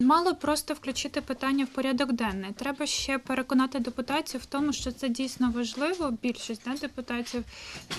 Мало просто включити питання в порядок денний. Треба ще переконати депутатів в тому, що це дійсно важливо, більшість да, депутатів,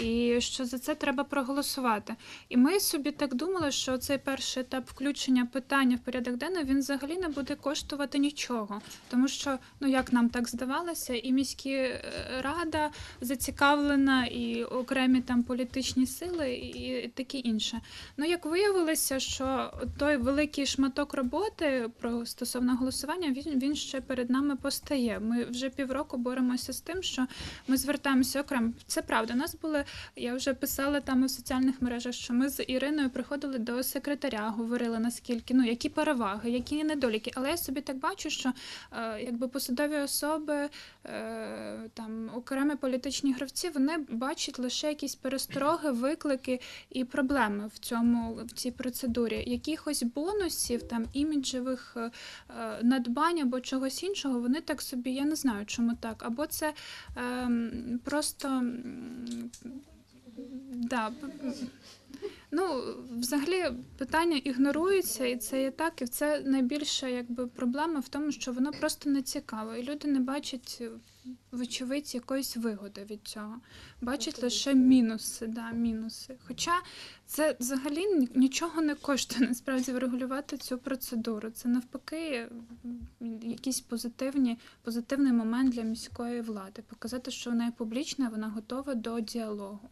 і що за це треба проголосувати. І ми собі так думали, що цей перший етап включення питання в порядок денний він взагалі не буде коштувати нічого, тому що ну як нам так здавалося, і міські е, рада зацікавлена, і окремі там політичні сили, і таке інше. Ну як виявилося, що той великий шматок роботи про стосовно голосування він, він ще перед нами постає. Ми вже півроку боремося з тим, що ми звертаємося окремо. Це правда. У нас були, я вже писала там у соціальних мережах, що ми з Іриною приходили до секретаря, говорили наскільки ну які переваги, які недоліки. Але я собі так бачу, що е, якби посадові особи, е, там окремі політичні гравці, вони бачать лише якісь перестороги, виклики і проблеми в цьому в цій процедурі. Якихось бонусів, там іміджевих е, е, надбань або чогось іншого, вони так собі, я не знаю, чому так. Або це ем, просто да, Ну, взагалі, питання ігноруються, і це є так, і це найбільша якби проблема в тому, що воно просто не цікаво, і люди не бачать, е, вочевидь, якоїсь вигоди від цього. Бачать лише мінуси, да, мінуси. Хоча це взагалі нічого не коштує насправді врегулювати цю процедуру. Це навпаки якийсь позитивні, позитивний момент для міської влади. Показати, що вона є публічна, вона готова до діалогу.